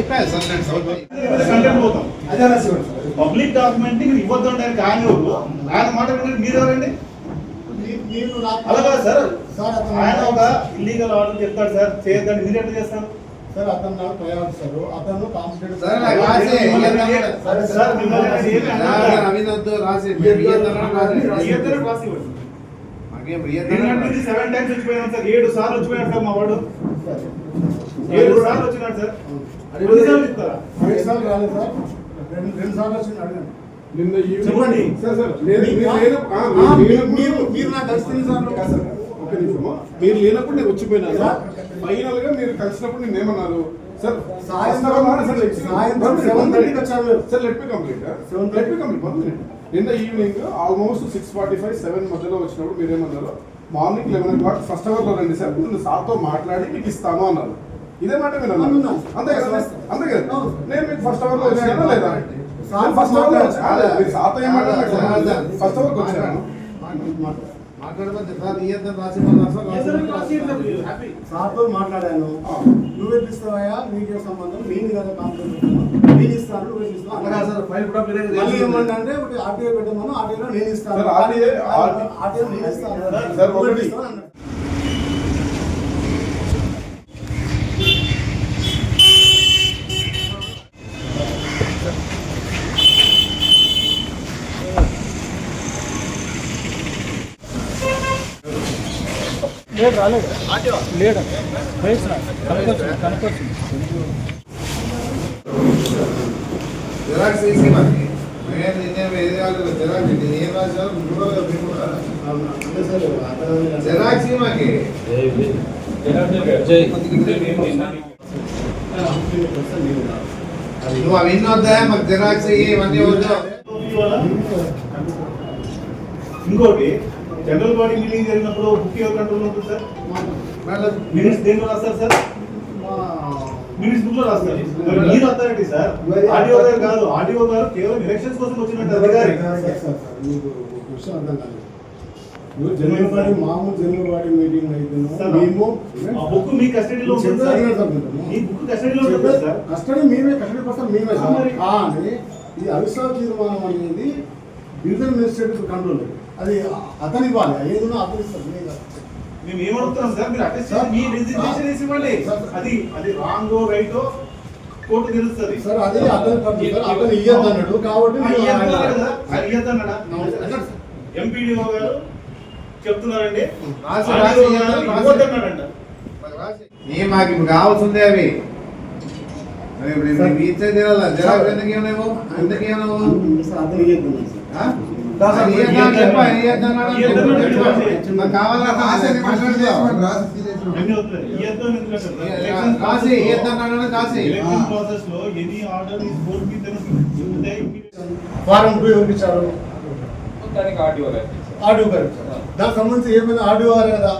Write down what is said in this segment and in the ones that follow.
Sir నేను content పోతాం అదే రాసి. పబ్లిక్ డాక్యుమెంట్ మీరు ఇవ్వద్దు అంటే ఆయనకి ఆయన? ఆయన మాట మీరు ఎవరండి అలా కాదు సార్. సార్ అతను ఆయన ఒక ఇల్లీగల్ ఆర్డర్ చెప్తాడు సార్. చేయొద్దని మీరు ఎట్లా చేస్తారు? సార్ అతను నాకు అతను కాంపిటేటివ్ సార్ నాకు రాసి సరే, రాసి రాసి మాకేం నిన్నటి సెవెన్ టైమ్స్ వచ్చిపోయినాం సార్ ఏడు సార్లు వచ్చిపోయాడు సార్ మా వాడు ఏడు సార్లు వచ్చినాడు సార్ చెప్తారా ఐదు సార్లు రాలేదు సార్ రెండు రెండు సార్లు వచ్చి అడిగాను నిన్న చెప్పండి. సార్ సార్ మీరు మీరు నాకు కలిసి ఎన్ని సార్లు కాదు సార్, ఒక్క నిమిషము మీరు లేనప్పుడు నేను వచ్చిపోయినాను ఫైనల్గా మీరు కలిసినప్పుడు నేను ఏమన్నారు సార్ సాయంత్రం? సార్, సాయంత్రం one minute, seven one thirty minute. కి వచ్చారు మీరు. Sir let me complete Seven let me complete నిన్న evening almost six forty five seven మధ్యలో వచ్చినప్పుడు మీరేమన్నారు? Morning eleven o'clock first అవర్లో రండి సార్. నేను సార్తో మాట్లాడి మీకు ఇస్తాను అన్నారు. ఇదే మాట మీరు. అంతే కదా? అంతే కదా. నేను మీకు ఫస్ట్ అవర్లో వచ్చానా లేదా? సార్ ఫస్ట్ అవర్లో మాట్లాడారు. వచ్చాను మీరు సార్తో ఏం మాట్లాడారు ఫస్ట్ అవర్ వచ్చాను. సార్తో మాట్లాడాను. నువ్వు ఎప్పిస్తావా నీకే సంబంధం. నేను కదా కాంపిటేటివ్ నేను ఇస్తాను కూడా మీరే మళ్ళీ ఏమంటే ఆర్టీఓ పెట్టమను నేను ఇస్తాను. ఆర్టీఓ నేను ఇస్తాను. లేడు? రాలేడు లేడు కనపడుతుంది. జిరాక్స్ తీసి మనకి నేను నేను ఏది రాలేదు జిరాక్స్ ఇది ఏం రాశారు మూడో మీరు కూడా అవునా? అంటే సార్ అతను- జిరాక్స్ ఇయ్యి మాకి నువ్వు అవి ఎన్ని వద్దా మాకు జిరాక్స్ ఇయ్యి ఇవన్నీ వద్దు ఇంకోటి జనరల్ బాడీ మీటింగ్ జరిగినప్పుడు బుక్ ఎవరు కంట్రోల్ ఉంటుంది సార్ మేడం మినిట్స్ దేంట్లో రాస్తారు సార్ మినిట్స్ బుక్లో రాస్తారు మరి అథారిటీ సార్. ఆడియో గారు కాదు. ఆడియో గారు కేవలం ఎలక్షన్స్ కోసం వచ్చినట్టు అధికారి. నువ్వు జనరల్ మామూలు జనరల్ మీటింగ్ అయితే మేము ఆ బుక్ మీ కస్టడీలో. మీ బుక్ కస్టడీలో కస్టడీ మేమే కస్టడీ పర్సన్ మేమే ఈ అవిశ్వాస తీర్మానం అనేది డివిజన్ మెజిస్ట్రేట్ కంట్రోల్ అది అతను ఇవ్వాలి ఏదైనా అతను. మేము ఏమడుగుతున్నాం సార్? మీరు అటెస్ట్ సార్, మీ రిజిస్ట్రేషన్ వేసి ఇవ్వండి సార్, అది అది రాంగో రైటో కోర్టు తెలుస్తుంది. సార్ అదే అతను అతను ఇయ్యద్దు అన్నాడు కాబట్టి నేను. ఎంపీడీఓ గారు చెప్తున్నారండి. రాసి ఆడియో రాసి గారు ఇయ్యాలి, ఇవ్వద్దు రాసి. అన్నాడంట. నీ మాకు ఇప్పుడు కావాల్సిందే అవి. మరి ఇప్పుడు ఇవి మీ ఇచ్చే తీరాలా జిరాక్స్ ఎందుకు ఇవ్వలేము ఎందుకు సార్ అతను ఇయ్యద్దు ఫారం టూ ఆడియో గారు దానికి సంబంధించి ఏమైనా ఆడియో కదా?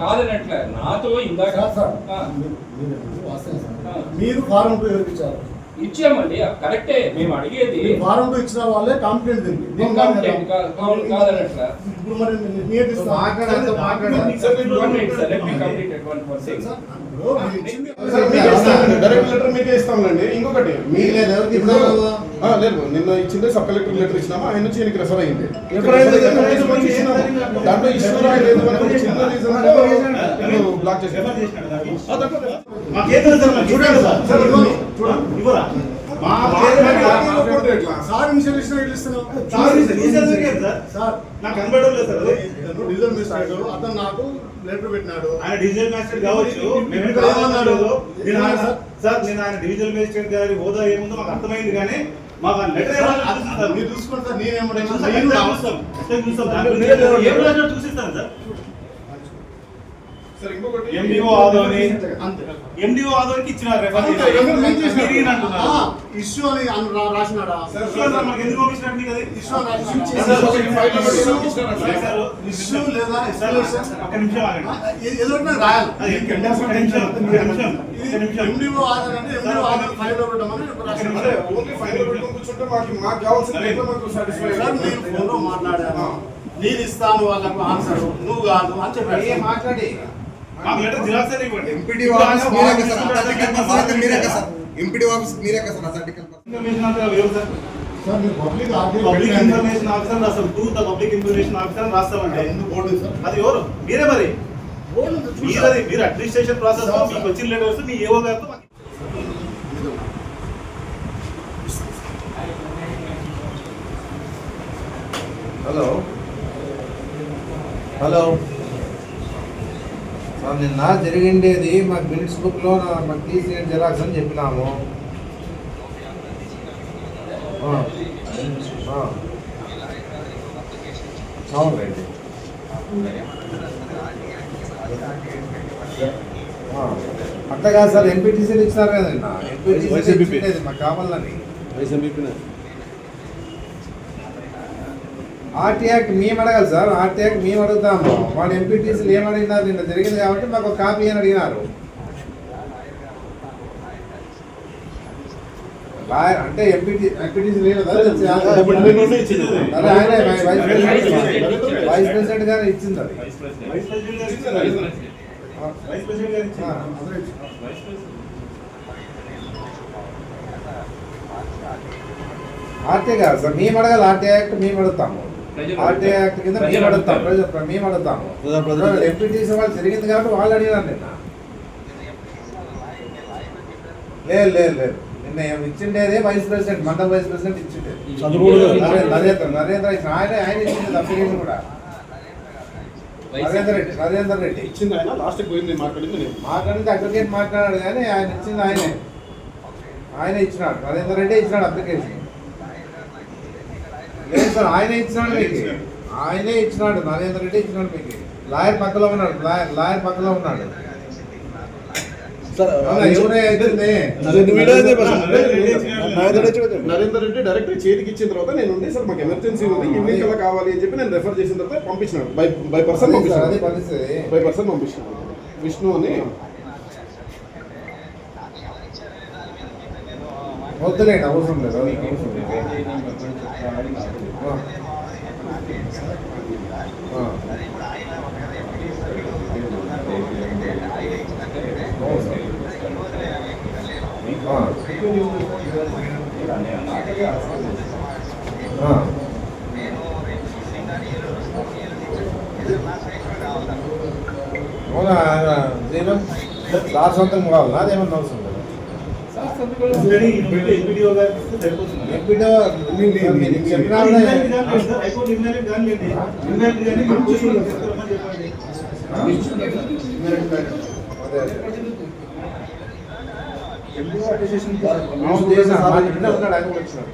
కాదనట్లే. నాతో ఇందాక మీరు- ఫారం టూ ఇచ్చారు ఇచ్చామండి కరెక్టే. మేము అడిగేది టూ ఇచ్చిన వాళ్ళే కాంప్లైంట్. ఇప్పుడు మరి. డైరెక్ట్ లెటర్ మీకే ఇంకొకటి. లేదు, నిన్న ఇచ్చిందే సబ్ కలెక్టర్ లెటర్ ఇచ్చినామా? ఆయన నుంచి ఈయనకి రెఫర్ అయింది. దాంట్లో ఇష్యూ రాయలేదు చిన్న రీజన్ బ్లాక్ చూడండి సార్. చూడండి ఇవ్వరా? మా? సార్ ఇన్షియల్ ఇట్లా. Sir sir sir. నాకు కనబడడం లేదు సార్. రిజల్ట్ మిస్టర్ అతను నాకు లెటర్ పెట్టినాడు. ఆయన డివిజనల్ మేజిస్ట్రేట్ కావచ్చు. సార్. సార్? నేను ఆయన డివిజనల్ మేజిస్ట్రేట్ గారి హోదా ఏముందో మాకు అర్థమైంది కానీ మాకు లెటర్ సార్, సార్. మీరు చూసుకుంటే సార్ నేనేమన్నా నేను నేను చూస్తాం, నా- చూస్తాం. ఖచ్చితంగా చూస్తాం. దాని మీరు గురించి లేదు. ఏం రాసినా చూసిస్తాను సార్ సార్ ఇంకొకటి ఎండిఓ ఆదోని. ఎండిఓ ఆదోనికి ఇచ్చినారు రెఫర్ ఇష్యూ అని రాసినాడా? ఎందుకు లేదా రాయాలి. ఎండిఓ ఆధార్ అంటే ఎండిఓ ఆధార్ ఫైల్లో పెట్టమని అదే రాసినాడు ఓన్లీ ఫైనల్ పెట్టుకొని కూర్చుంటే మాకు మాకు కావాల్సిన మాకు సాటిస్ఫై నేను మాట్లాడాను ఇస్తాను వాళ్ళకు ఆన్సర్. నువ్వు కాదు అని చెప్పాడు ఏ మాట్లాడి? ఎంపీడీ ఆఫీస్ మీరే కదా సార్. అథారిటికల్ పర్సన్ అయితే మీరే కదా సార్. ఎంపీడీ ఆఫీస్ మీరే కదా సార్. అథారిటికల్ పర్సన్ ఇన్ఫర్మేషన్ ఆఫీసర్ ఎవరు సార్. సార్ మీరు పబ్లిక్ పబ్లిక్ ఇన్ఫర్మేషన్ ఆఫీసర్ రాస్తాం to the public information officer రాస్తామండి. ఎందుకు బోర్డు సార్? అది ఎవరు? మీరే మరి. బోర్డు ఉంది, చూడు మీరు సార్. అది మీరు అడ్మినిస్ట్రేషన్ ప్రాసెస్లో మీకు వచ్చిన లెటర్స్ మీ ఏవో గారితో మాకు హలో. హలో. నిన్న జరిగిండేది మాకు మినిట్స్ బుక్లో మాకు తీసి జెరాక్స్ అని చెప్పినాము. అవునండి ఆ, అట్లా కాదు సార్ ఎంపీటీసీలు ఇచ్చినారు కదా నిన్న. ఎంపీటీసీ. మాకు కావాలని ఆర్టీ యాక్ట్ మేము అడగాలి సార్. ఆర్టీ యాక్ట్ మేము అడుగుతాము వాడు ఎంపీటీసీలు ఏం అడిగినారు నిన్న జరిగింది కాబట్టి మాకు ఒక కాపీ అని అడిగినారు. అంటే MPT MPTC vice president president vice president గారు ఇచ్చింది అది. Vice president. గారు ఇచ్చారు. ఆ, వైస్ ప్రెసిడెంట్ గారు ఇచ్చారు. ఆ. అదే వైస్ ప్రెసిడెంట్. ఆర్టీ కాదు సార్. మేము అడగాలి. ఆర్టీ యాక్ట్ మేము అడుగుతాము. ఆర్టీ యాక్ట్ కింద మేము అడుగుతాం. ప్రజలు మేము అడుగుతాము ఎంపీటీసీ వాళ్ళు జరిగింది కాబట్టి వాళ్ళు అడిగినారు నిన్న. లేదు లేదు లేదు. నిన్న ఏం ఇచ్చిండేదే vice president mandal vice president ఇచ్చిండేది. నరే- నరేంద్ర నరేంద్ర ఇచ్చిన ఆయన ఆయన ఇచ్చింది అప్లికేషన్ కూడా. నరేందర్ రెడ్డి నరేందర్ రెడ్డి. ఇచ్చింది ఆయన లాస్ట్ పోయింది మాట్లాడింది మాట్లాడింది అడ్వకేట్ మాట్లాడాడు కానీ ఆయన ఇచ్చింది ఆయనే. ఆయన ఇచ్చినాడు నరేందర్ రెడ్డి ఇచ్చినాడు అప్లికేషన్. లేదు సార్ ఆయనే ఇచ్చినాడు మీకు? ఆయనే ఇచ్చినాడు. నరేందర్ రెడ్డి ఇచ్చినాడు మీకు. లాయర్ పక్కలో ఉన్నాడు లాయర్ లాయర్ పక్కలో ఉన్నాడు. నరేందర్ రెడ్డి డైరెక్ట్ చేతికి ఇచ్చిన తర్వాత నేను ఉండి సార్ మాకు ఎమర్జెన్సీ ఉంది ఈవినింగ్ కల్లా కావాలి అని చెప్పి నేను రెఫర్ చేసిన తర్వాత పంపించినాడు బై బై పర్సన్ పంపించాను బై పర్సన్ పంపించినాడు విష్ణు అని వద్దులేండి అవసరం లేదు అవసరం లేదు ఆ. ఆ. ఆ. అవునా జీవన్ సార్ కావాలా అదేమన్నా అవసరం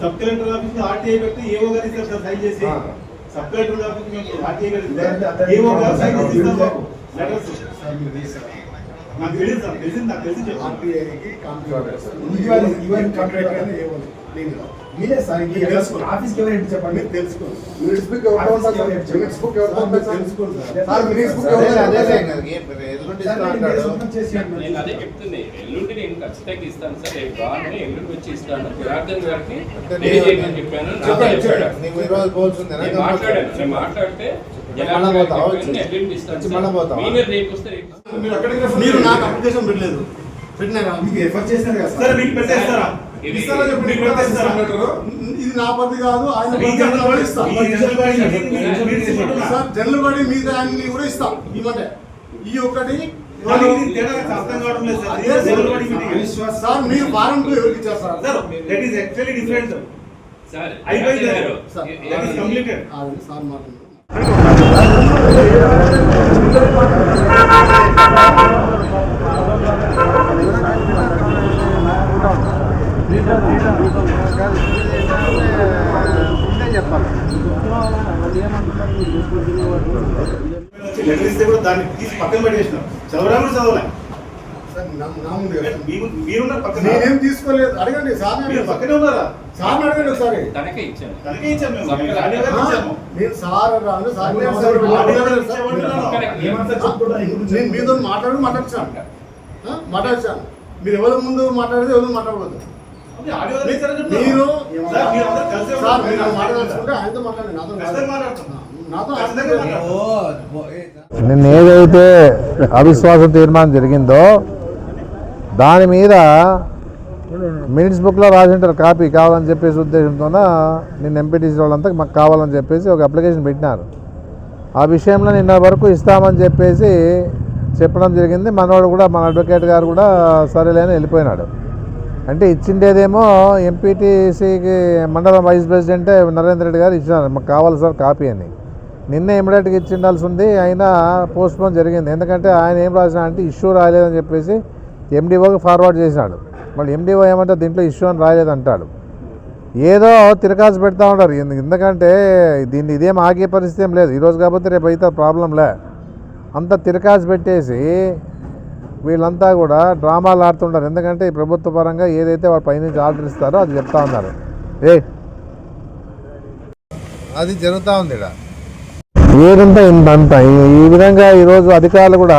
సబ్ కలెక్టర్ ఆఫీస్ ఆర్టీఐ పెడితే ఏఓ గారు ఇస్తారు సార్ సైన్ చేసి. సబ్ కలెక్టర్ ఆఫీస్లో ఆర్టీఐ గారు సైన్ చేసి ఇస్తారు. లెటర్స్? నాకు తెలియదు సార్ తెలిసింది నాకు తెలిసి చెప్పండి. ఆర్టీఐకి కాంట్రాక్ట్ కాంట్రాక్ట్? నేను మీరే సార్ చెప్పండి? మీరు తెలుసుకోండి. మినిట్స్ బుక్ మినిట్స్ బుక్ తెలుసుకోండి సార్. మినిట్స్ బుక్ అదే, ఎల్లుండి. నేను అదే చెప్తుంది. ఎల్లుండి నేను ఖచ్చితంగా ఇస్తాను సార్. రేపు రాను ఎల్లుండి వచ్చి ఇస్తాను. జనార్దన్ గారికి చెప్పాను. చెప్పండి. నీకు ఈరోజు మాట్లాడాను. నేను మాట్లాడితే మీరే. నాకు అప్లికేషన్ పెట్టలేదు. పెట్టినారా? మీకు ఎఫర్ట్ చేసినారు కదా సరే మీకు పెట్టేస్తారా? ఇది- నా పరిధి కాదు ఆయన? సార్ జనరల్ బాడీ మీద ఆయన్ని కూడా ఇస్తా. ఇవ్వండి ఈ ఒక్కటి కానీ ఇది తేడా నాకు అర్థం కావడం లేదు సార్. మీరు వారం టూ ఎవరికి ఇచ్చారు sir sir? That is actually different sir అయిపోయింది. సార్, కంప్లీటెడ్ సార్ మాట్లాడండి లెటర్ ఇస్తే కూడా దాన్ని తీసి పక్కన పెట్టేసినాం. చదవడం కూడా చదవలే. నేనేం తీసుకోలేదు. అడగండి సార్ మీరు పక్కనే ఉన్నారా? సార్ అడగండి ఒకసారి. నేను సార్ రాను సార్ నేను మీతో మాట్లాడు మాట్లాడచ్చాను మాట్లాడచ్చాను మీరు ఎవరి ముందు మాట్లాడితే ఎవరు మాట్లాడకూడదు. చెప్తున్నా. మీరు సార్, మాట్లాడాల్సుకుంటే ఆయనతో మాట్లాడండి. నాతో. నిన్న ఏదైతే అవిశ్వాస తీర్మానం జరిగిందో దాని మీద మినిట్స్ బుక్లో రాసింటారు కాపీ కావాలని చెప్పేసి ఉద్దేశంతోన నిన్న ఎంపీటీసీ వాళ్ళంతా మాకు కావాలని చెప్పేసి ఒక అప్లికేషన్ పెట్టినారు. ఆ విషయంలో నిన్న వరకు ఇస్తామని చెప్పేసి చెప్పడం జరిగింది. మనవాడు కూడా మన అడ్వకేట్ గారు కూడా సరేలేని వెళ్ళిపోయినాడు. అంటే ఇచ్చిండేదేమో ఎంపీటీసీకి మండలం వైస్ ప్రెసిడెంట్ నరేంద్ర రెడ్డి గారు ఇచ్చినారు. మాకు కావాలి సార్ కాపీ అని. నిన్న ఇమ్మీడియట్గా ఇచ్చిండాల్సి ఉంది అయినా పోస్ట్పోన్ జరిగింది. ఎందుకంటే ఆయన ఏం రాసినా అంటే ఇష్యూ రాలేదని చెప్పేసి ఎండిఓకి ఫార్వర్డ్ చేసినాడు మళ్ళీ ఎండిఓ ఏమంటే దీంట్లో ఇష్యూ అని రాలేదు అంటాడు ఏదో తిరకాసు పెడతా ఉంటారు ఎందుకంటే దీన్ని ఇదేం ఆగే పరిస్థితి ఏం లేదు. ఈరోజు కాకపోతే రేపు అయితే ప్రాబ్లంలే అంత తిరకాసు పెట్టేసి వీళ్ళంతా కూడా డ్రామాలు ఆడుతుంటారు. ఎందుకంటే ఈ ప్రభుత్వ పరంగా ఏదైతే వాళ్ళ పైనుంచి ఆర్డర్ ఇస్తారో అది చెప్తా ఉన్నారు. ఏ? అది జరుగుతూ ఉంది ఇక్కడ. ఏదంతా ఇంత అంత. ఈ- విధంగా ఈరోజు అధికారులు కూడా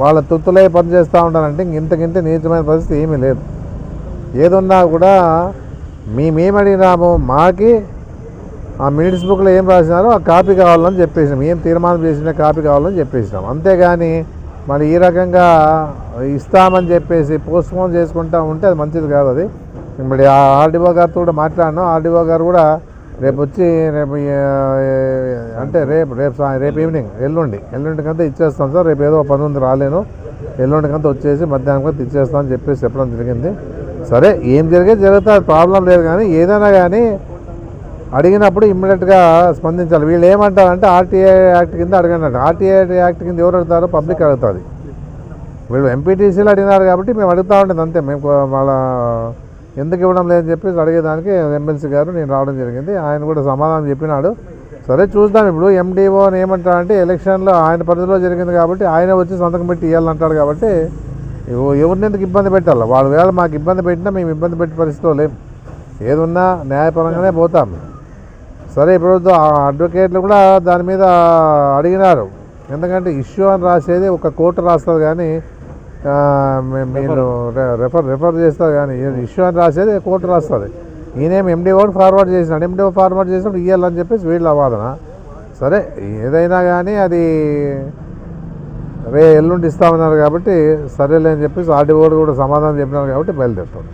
వాళ్ళ తుత్తులై పనిచేస్తూ ఉంటారంటే ఇంక ఇంతకింత నీచమైన పరిస్థితి ఏమీ లేదు. ఏదున్నా కూడా మేమేమడిగినాము మాకి ఆ మినిట్స్ బుక్లో ఏం రాసినారో ఆ కాపీ కావాలని చెప్పేసినాం. ఏం తీర్మానం చేసిన కాపీ కావాలని చెప్పేసినాం. అంతేగాని మరి ఈ రకంగా ఇస్తామని చెప్పేసి పోస్ట్పోన్ చేసుకుంటా ఉంటే అది మంచిది కాదు అది. మరి ఆ ఆర్డీఓ గారితో కూడా మాట్లాడినాం. ఆర్డీఓ గారు కూడా రేపు వచ్చి రేపు అంటే రేపు రేపు రేపు ఈవినింగ్ ఎల్లుండి. ఎల్లుండికంతా ఇచ్చేస్తాం సార్. రేపు ఏదో పని ఉంది రాలేను. ఎల్లుండికంతా వచ్చేసి మధ్యాహ్నం కంతా ఇచ్చేస్తామని చెప్పేసి చెప్పడం జరిగింది. సరే ఏం జరిగే జరిగితే ప్రాబ్లం లేదు కానీ ఏదైనా కానీ అడిగినప్పుడు ఇమ్మీడియట్గా స్పందించాలి. వీళ్ళు ఏమంటారంటే ఆర్టీఐ యాక్ట్ కింద అడగండి. ఆర్టీఐ యాక్ట్ కింద ఎవరు అడుగుతారో పబ్లిక్ అడుగుతుంది. వీళ్ళు ఎంపీటీసీలు అడిగినారు కాబట్టి మేము అడుగుతా ఉండేది అంతే. మేము వాళ్ళ ఎందుకు ఇవ్వడం లేదని చెప్పేసి అడిగేదానికి ఎమ్మెల్సీ గారు నేను రావడం జరిగింది. ఆయన కూడా సమాధానం చెప్పినాడు. సరే చూద్దాం ఇప్పుడు ఎండిఓ అని ఏమంటారంటే ఎలక్షన్లో ఆయన పరిధిలో జరిగింది కాబట్టి ఆయన వచ్చి సంతకం పెట్టి ఇవ్వాలంటాడు కాబట్టి ఎవరిని ఎందుకు ఇబ్బంది పెట్టాలి? వాళ్ళ వేళ మాకు ఇబ్బంది పెట్టినా మేము ఇబ్బంది పెట్టే పరిస్థితిలో లేము ఏదున్నా న్యాయపరంగానే పోతాం. సరే ఇప్పుడు ఆ అడ్వకేట్లు కూడా దాని మీద అడిగినారు. ఎందుకంటే ఇష్యూ అని రాసేది ఒక కోర్టు రాస్తుంది కానీ మీరు రెఫర్ రెఫర్ చేస్తారు కానీ ఇష్యూ అని రాసేది కోర్టు రాస్తుంది. ఈయనేం ఎండిఓ ఫార్వర్డ్ చేసినాడు ఎండిఓ ఫార్వర్డ్ చేసినప్పుడు ఇవ్వాలని చెప్పేసి వీళ్ళ వాదన సరే ఏదైనా కానీ అది రే ఎల్లుండి ఇస్తామన్నారు కాబట్టి సరేలే అని చెప్పేసి ఆర్డీ కూడా సమాధానం చెప్పినారు కాబట్టి బయలుదేరుతాం.